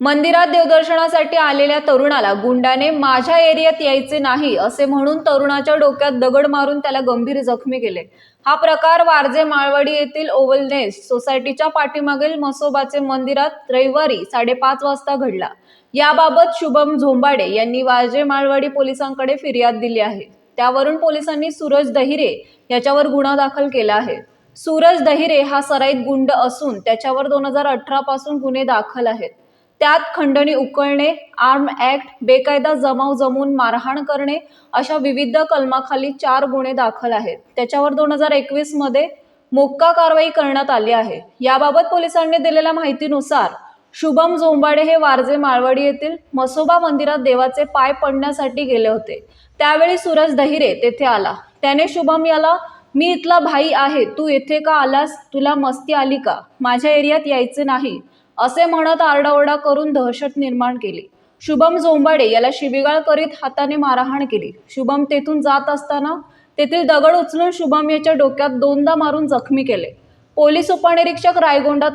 मंदिरात देवदर्शनासाठी आलेल्या तरुणाला गुंडाने माझ्या एरियात यायचे नाही असे म्हणून तरुणाच्या डोक्यात दगड मारून त्याला गंभीर जखमी केले. हा प्रकार वारजे माळवाडी येथील ओव्हलनेस सोसायटीच्या पाठीमागील मसोबाचे मंदिरात रविवारी साडेपाच वाजता घडला. याबाबत शुभम झोंबाडे यांनी वारजे माळवाडी पोलिसांकडे फिर्याद दिली आहे. त्यावरून पोलिसांनी सूरज दहिरे याच्यावर गुन्हा दाखल केला आहे. सूरज दहिरे हा सराईत गुंड असून त्याच्यावर दोन हजार अठरा पासून गुन्हे दाखल आहेत. त्यात खंडणी उकळणे आर्म ऍक्ट बेकायदा जमाव जमवून मारहाण करणे अशा विविध कलमाखाली चार गुन्हे दाखल आहेत. त्याच्यावर दोन हजार एकवीसमध्ये मोक्का कारवाई करण्यात आली आहे. याबाबत पोलिसांनी दिलेल्या माहितीनुसार शुभम झोंबाडे हे वारजे माळवाडी येथील मसोबा मंदिरात देवाचे पाय पडण्यासाठी गेले होते. त्यावेळी सूरज दहिरे तेथे आला. त्याने शुभम याला मी इथला भाई आहे. तू येथे का आलास? तुला मस्ती आली का? माझ्या एरियात यायचे नाही. असे म्हणत आरडाओरडा करून दहशत निर्माण केली. शुभम जोंबाडे याला शिबिगाळ करीत हाताने मारहाण केली. शुभम तेथून जात असताना तेथील दगड उचलून शुभम याच्या डोक्यात दोनदा मारून जखमी केले. पोलीस उपनिरीक्षक रायगोंडा